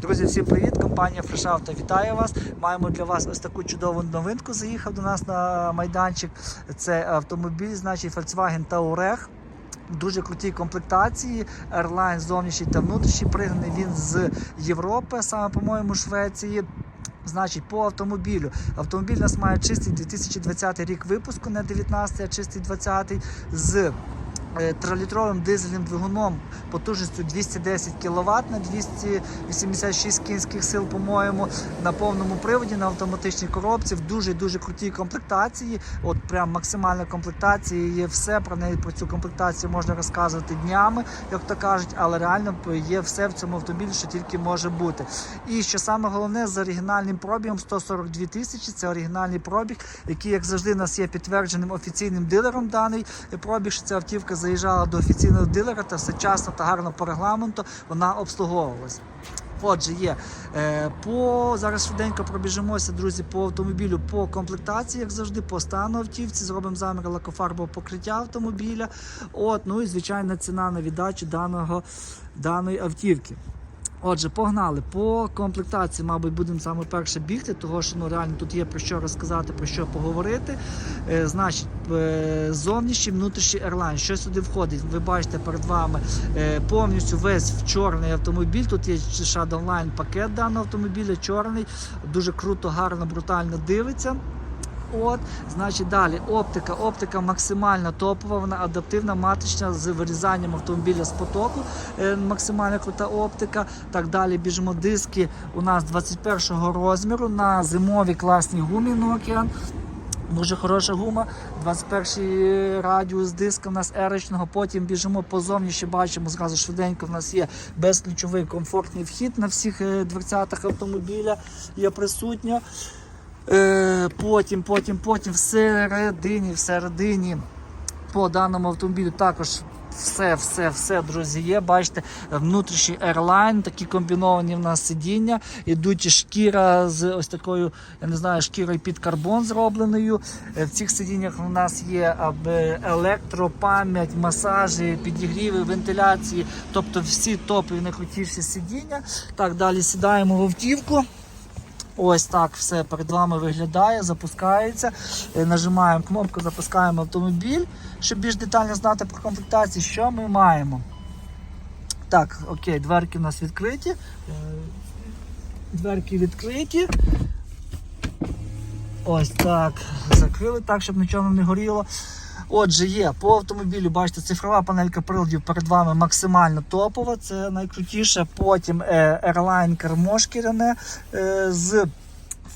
Друзі, всім привіт! Компанія Auto вітає вас. Маємо для вас ось таку чудову новинку. Заїхав до нас на майданчик. Це автомобіль, значить Volkswagen Touareg. Дуже крутій комплектації. Airline зовнішній та внутрішній. Пригнаний він з Європи, саме по-моєму, Швеції. Значить, по автомобілю. Автомобіль у нас має чистий 2020 рік випуску, не 19, а чистий 20 з е, трилітровим дизельним двигуном потужністю 210 кВт на 286 кінських сил, по-моєму, на повному приводі, на автоматичній коробці, в дуже дуже крутій комплектації. От прям максимальна комплектація. Є все про неї про цю комплектацію можна розказувати днями, як то кажуть, але реально є все в цьому автомобілі, що тільки може бути. І що саме головне, з оригінальним пробігом 142 тисячі. Це оригінальний пробіг, який, як завжди, у нас є підтвердженим офіційним дилером. Даний пробіг, що ця автівка заїжджала до офіційного дилера та все часно та гарно по регламенту вона обслуговувалась. Отже, є е, по зараз швиденько пробіжимося, друзі, по автомобілю по комплектації, як завжди, по стану автівці. Зробимо замір лакофарбового покриття автомобіля. От, ну і звичайна ціна на віддачу даного даної автівки. Отже, погнали. По комплектації, мабуть, будемо саме перше бігти, тому що ну, реально тут є про що розказати, про що поговорити. Е, значить, е, зовнішній, внутрішній ерлайн. Що сюди входить? Ви бачите перед вами е, повністю весь в чорний автомобіль. Тут є Shadowline пакет даного автомобіля, чорний, дуже круто, гарно, брутально дивиться. От, значить, далі оптика. Оптика максимально топова, вона адаптивна, матрична з вирізанням автомобіля з потоку. Е, максимально крута оптика. Так далі біжимо диски у нас 21-го розміру на зимовій класній гумі Nokian. Дуже хороша гума, 21 радіус диска в нас ерочного. Потім біжимо позовні, ще бачимо зразу швиденько. В нас є безключовий комфортний вхід на всіх е, дверцятах автомобіля. Є присутня. Е, потім, потім, потім всередині, всередині по даному автомобілю також все, все, все, друзі, є. Бачите, внутрішній Airline, такі комбіновані в нас сидіння. Ідуть шкіра з ось такою, я не знаю, шкірою під карбон зробленою. Е, В цих сидіннях у нас є електропам'ять, масажі, підігріви, вентиляції, тобто всі топові найкрутіші сидіння. Так, далі сідаємо в автівку. Ось так все перед вами виглядає, запускається. Е, Нажимаємо кнопку, запускаємо автомобіль, щоб більш детально знати про комплектацію, що ми маємо. Так, окей, дверки у нас відкриті. Е, Дверки відкриті. Ось так. Закрили так, щоб нічого не горіло. Отже, є по автомобілю, бачите, цифрова панелька приладів перед вами максимально топова. Це найкрутіше. Потім е, Airline кермо е, з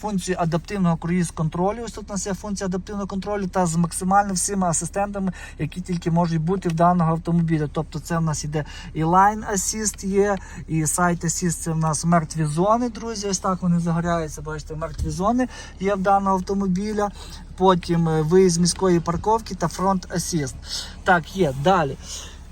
функцією адаптивного круїз-контролю. Ось тут у нас є функція адаптивного контролю та з максимально всіма асистентами, які тільки можуть бути в даного автомобіля. Тобто це в нас іде і Line Assist є, і Site Assist це в нас мертві зони, друзі. Ось так вони загоряються. Бачите, мертві зони є в даного автомобіля. Потім е, виїзд з міської парковки та фронт асіст. Так, є далі.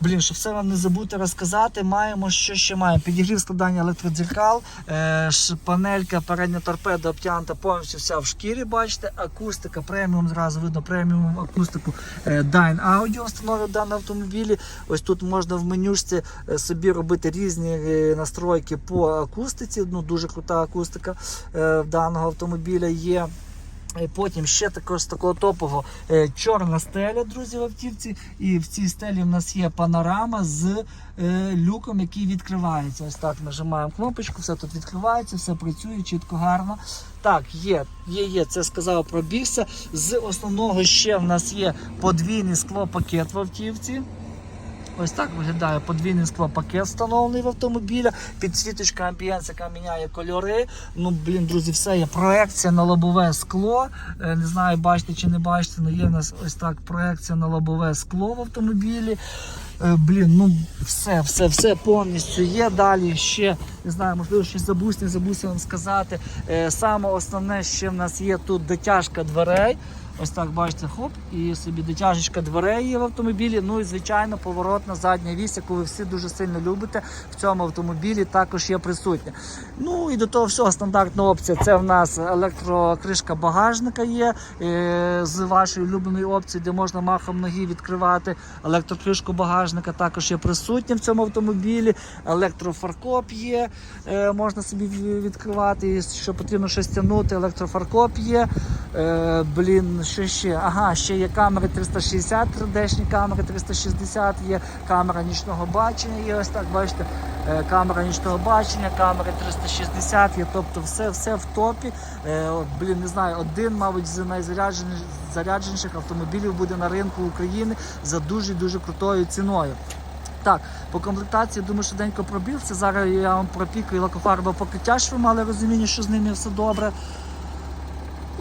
Блін, щоб все вам не забути розказати, маємо, що ще маємо. Підігрів складання електродзеркал, е, панелька, передня торпеда обтягнута повністю вся в шкірі, бачите, акустика, преміум, зразу видно преміум акустику е, Dyn Audio встановлює в даному автомобілі. Ось тут можна в менюшці е, собі робити різні е, настройки по акустиці. Ну, дуже крута акустика е, даного автомобіля є. Потім ще також такого топового е, чорна стеля, друзі, в автівці. І в цій стелі в нас є панорама з е, люком, який відкривається. Ось так нажимаємо кнопочку, все тут відкривається, все працює чітко, гарно. Так, є, є, є, це сказав про бігся. З основного ще в нас є подвійний склопакет в автівці. Ось так виглядає подвійний склопакет встановлений в автомобіля. Підсвіточка амбієнс, яка міняє кольори. Ну, блін, друзі, все є. Проекція на лобове скло. Е, Не знаю, бачите чи не бачите, але є в нас ось так проекція на лобове скло в автомобілі. Е, Блін, ну все, все, все повністю є. Далі ще не знаю, можливо, щось забусь, не забусь вам сказати. Е, Саме основне, ще в нас є тут дотяжка дверей. Ось так бачите, хоп, і собі дотяжечка дверей є в автомобілі. Ну і звичайно, поворотна задня вісь, яку ви всі дуже сильно любите в цьому автомобілі, також є присутня. Ну і до того всього стандартна опція. Це в нас електрокришка багажника є е, з вашою улюбленою опцією, де можна махом ноги відкривати. Електрокришку багажника також є присутня в цьому автомобілі. Електрофаркоп є, е, можна собі відкривати, і що потрібно щось тягнути. Електрофаркоп є. Е, блін, що ще? Ага, ще є камери 360, 3D-шні камери 360, є камера нічного бачення, є ось так, бачите, е, камера нічного бачення, камери 360 є, тобто все, все в топі. Е, блін, не знаю, один, мабуть, з найзаряджених зарядженіших автомобілів буде на ринку України за дуже-дуже крутою ціною. Так, по комплектації, думаю, швиденько пробіг. Це зараз я вам пропікую лакофарбове покриття, щоб ви мали розуміння, що з ними все добре.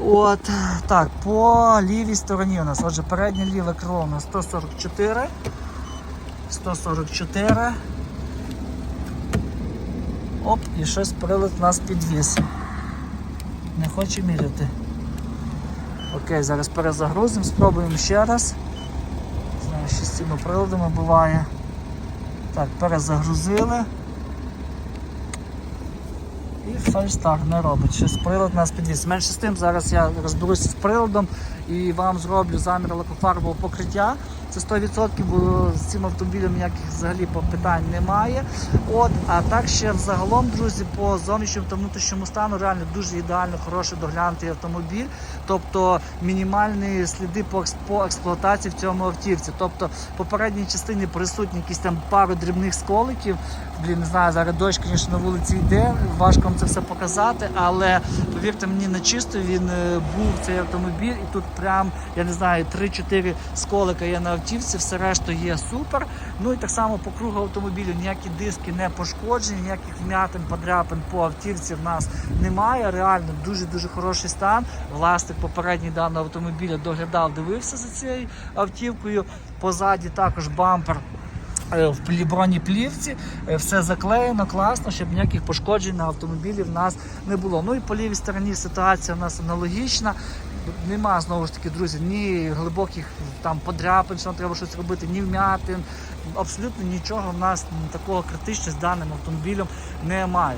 От, так, по лівій стороні у нас, отже, переднє ліве крило у нас 144. 144. Оп, і щось прилад нас підвіз. Не хоче міряти. Окей, зараз перезагрузимо, спробуємо ще раз. Знаю, що з цими приладами буває. Так, перезагрузили. І фальстар не робить. Щось прилад нас підвіз. Менше з тим, зараз я розберуся з приладом і вам зроблю замір лакофарбового покриття. Це 100%, бо з цим автомобілем ніяких взагалі питань немає. От, а так ще взагалом, друзі, по зовнішньому та внутрішньому стану реально дуже ідеально хороший доглянутий автомобіль. Тобто мінімальні сліди по, по експлуатації в цьому автівці. Тобто в попередній частині присутні якісь там пару дрібних сколиків. Блін, не знаю, зараз дощ, звісно, на вулиці йде. Важко вам це все показати, але повірте мені, на чисто він е, був цей автомобіль, і тут прям, я не знаю, 3-4 сколика є на автівці, все решта є супер. Ну і так само по кругу автомобілю ніякі диски не пошкоджені, ніяких вмятин, подряпин по автівці в нас немає. Реально дуже-дуже хороший стан. Власник попередній даного автомобіля доглядав, дивився за цією автівкою. Позаді також бампер е, в плі- бронеплівці, е, все заклеєно, класно, щоб ніяких пошкоджень на автомобілі в нас не було. Ну і по лівій стороні ситуація у нас аналогічна. Нема знову ж таки, друзі, ні глибоких там подряпин, що нам треба щось робити, ні вмятин. Абсолютно нічого в нас такого критичного з даним автомобілем немає.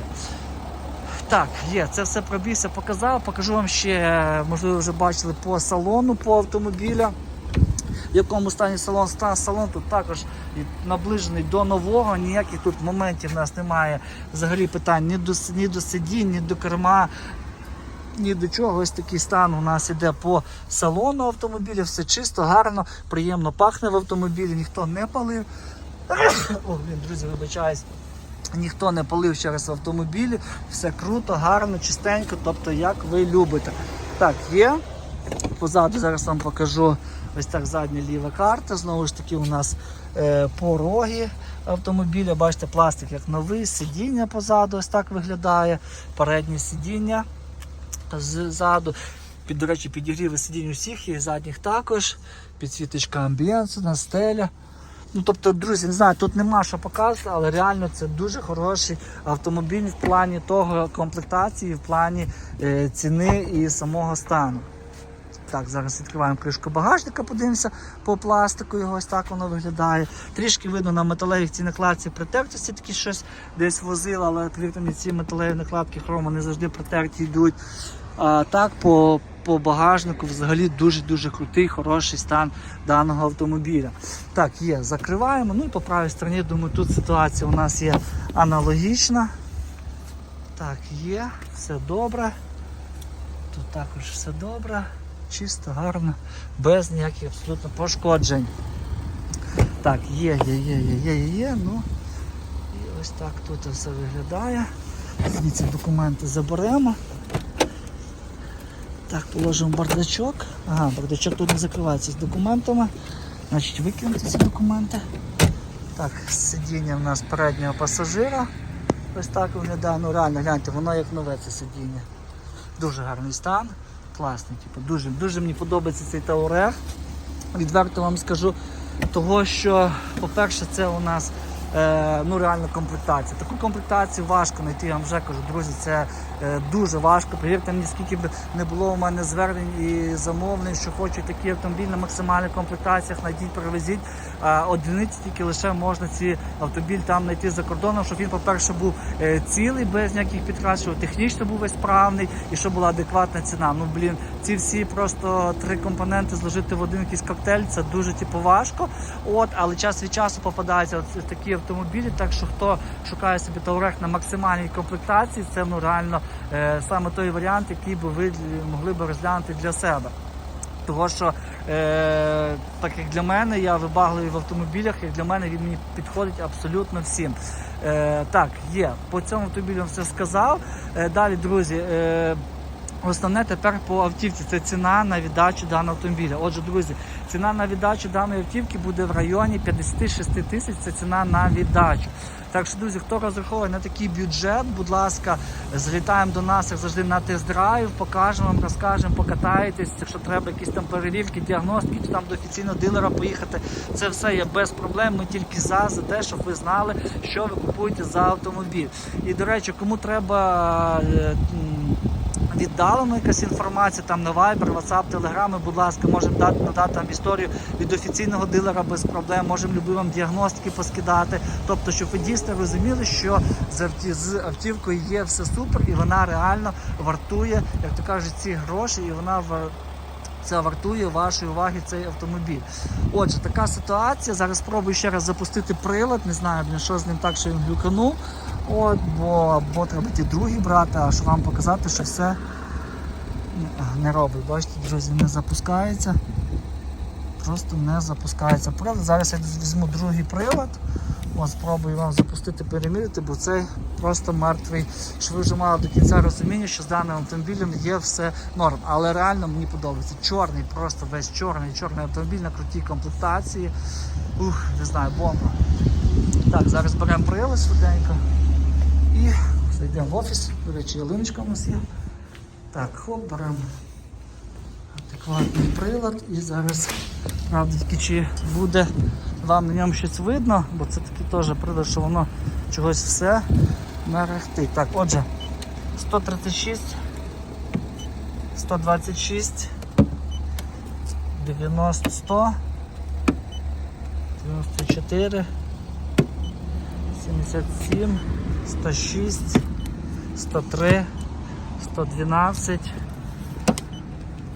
Так, є, це все пробігся, показав. Покажу вам ще, можливо, вже бачили по салону по автомобіля. В якому стані салон стан салон тут також наближений до нового. Ніяких тут моментів в нас немає взагалі питань ні до, ні до сидінь, ні до керма, ні до чого. Ось такий стан у нас іде по салону автомобіля. Все чисто, гарно, приємно пахне в автомобілі, ніхто не палив. О, блін, друзі, вибачаюсь. Ніхто не палив через автомобілі, все круто, гарно, чистенько, тобто як ви любите. Так, є. Позаду зараз вам покажу ось так задня ліва карта. Знову ж таки, у нас е, пороги автомобіля. Бачите, пластик як новий, сидіння позаду ось так виглядає. Переднє сидіння ззаду. Під, до речі, підігріви сидінь усіх і задніх також. Підсвіточка амбієнсу, на стеля. Ну, тобто, друзі, не знаю, тут нема що показувати, але реально це дуже хороший автомобіль в плані того комплектації, в плані е, ціни і самого стану. Так, зараз відкриваємо кришку багажника, подивимося по пластику, його ось так воно виглядає. Трішки видно на металевій цій накладці притертості такі щось десь возило, але повірте мені, ці металеві накладки хрома не завжди притерті йдуть. А так, по, по багажнику взагалі дуже-дуже крутий, хороший стан даного автомобіля. Так, є, закриваємо. Ну і по правій стороні, думаю, тут ситуація у нас є аналогічна. Так, є, все добре. Тут також все добре, чисто, гарно, без ніяких абсолютно пошкоджень. Так, є, є, є, є, є, є, є. Ну, і ось так тут все виглядає. Звідси документи заберемо. Так, положимо бардачок. Ага, бардачок тут не закривається з документами. Значить, викинути ці документи. Так, сидіння в нас переднього пасажира. Ось так виглядає. Ну реально, гляньте, воно як нове це сидіння. Дуже гарний стан, класний. Типу, дуже, дуже мені подобається цей Таурех. Відверто вам скажу, того що, по-перше, це у нас е, ну реально комплектація. Таку комплектацію важко знайти, я вам вже кажу, друзі, це е, дуже важко. Повірте мені, скільки б не було у мене звернень і замовлень, що хочуть такі автомобілі на максимальних комплектаціях, знайдіть, привезіть. А одиниці тільки лише можна ці автомобіль там знайти за кордоном, щоб він, по-перше, був е, цілий, без ніяких підкрас, щоб технічно був весь справний і щоб була адекватна ціна. Ну блін, ці всі просто три компоненти зложити в один якийсь коктейль, це дуже типу важко. От, але час від часу попадаються от такі автомобілі. Так що хто шукає собі Таурех на максимальній комплектації, це ну реально е, саме той варіант, який би ви могли би розглянути для себе. Того що, е, так як для мене, я вибагливий в автомобілях, як для мене він мені підходить абсолютно всім. Е, так, є. По цьому автомобілю все сказав. Е, далі, друзі. Е, Основне тепер по автівці це ціна на віддачу даного автомобіля. Отже, друзі, ціна на віддачу даної автівки буде в районі 56 тисяч. Це ціна на віддачу. Так що, друзі, хто розраховує на такий бюджет, будь ласка, злітаємо до нас як завжди на тест-драйв, покажемо вам, розкажемо, покатаєтесь. Якщо треба якісь там перевірки, діагностики, чи там до офіційного дилера поїхати. Це все є без проблем. Ми тільки за, за те, щоб ви знали, що ви купуєте за автомобіль. І до речі, кому треба. Віддалено якась інформація там на Viber, WhatsApp, Telegram, будь ласка, можемо дати надати там історію від офіційного дилера без проблем, можемо любі вам діагностики поскидати. Тобто, щоб ви дійсно розуміли, що з, авті, з автівкою є все супер і вона реально вартує, як то кажуть, ці гроші, і вона вар- це вартує вашої уваги цей автомобіль. Отже, така ситуація. Зараз спробую ще раз запустити прилад. Не знаю, що з ним так, що він глюканув. От, бо, бо треба ті другі брати, аж вам показати, що все не- робить. Бачите, друзі, не запускається. Просто не запускається прилад. Зараз я візьму другий прилад. От, спробую вам запустити, перемірити, бо цей просто мертвий. Щоб ви вже мали до кінця розуміння, що з даним автомобілем є все норм. Але реально мені подобається. Чорний, просто весь чорний, чорний автомобіль на крутій комплектації. Ух, не знаю, бомба. Так, зараз беремо прилад швиденько. І зайдемо в офіс. До речі, ялиночка у нас є. Так, хоп, беремо адекватний прилад і зараз, правда, чи буде вам на ньому щось видно, бо це такий теж прилад, що воно чогось все мерехтить. Так, отже, 136, 126, 90, 100, 94, 77, 106, 103, 112,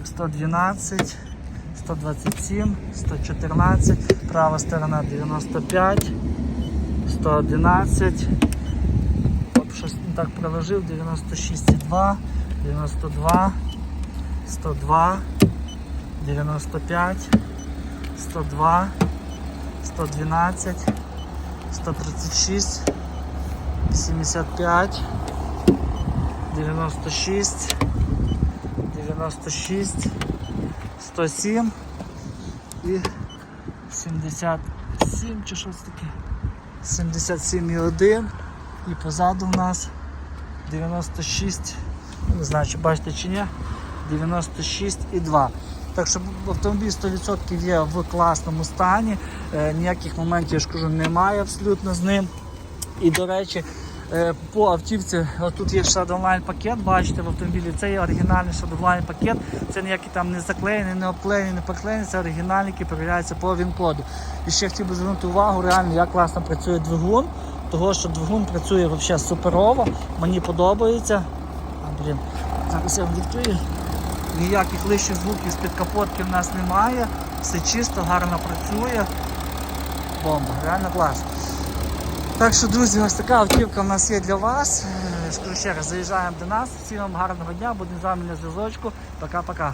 112, 127, 114, права сторона 95, 111, Оп, щось так проложив, 96,2, 92, 102, 95, 102, 112, 136, 75, 96, 96, 107 і 77 чи щось таке. 77,1 і позаду в нас 96, ну, не знаю, чи бачите чи ні, 96,2. Так що автомобіль 100% є в класному стані, е, ніяких моментів, я ж кажу, немає абсолютно з ним. І до речі, е, по автівці тут є Shadowline пакет, бачите в автомобілі. Це є оригінальний Shadowline пакет. Це ніякий там не заклеєний, не обклеєний, не приклеєний, це оригінальний, який перевіряється по він-коду. І ще хотів би звернути увагу, реально як класно працює двигун, того що двигун працює взагалі суперово, мені подобається. А, блін, зараз я вам відкрию. Ніяких лишніх звуків з-під капотки в нас немає. Все чисто, гарно працює. Бомба, реально класно. Так що, друзі, ось така автівка в нас є для вас. Е, Скажу ще раз, заїжджаємо до нас. Всім вам гарного дня, будемо з вами на зв'язочку. Пока-пока.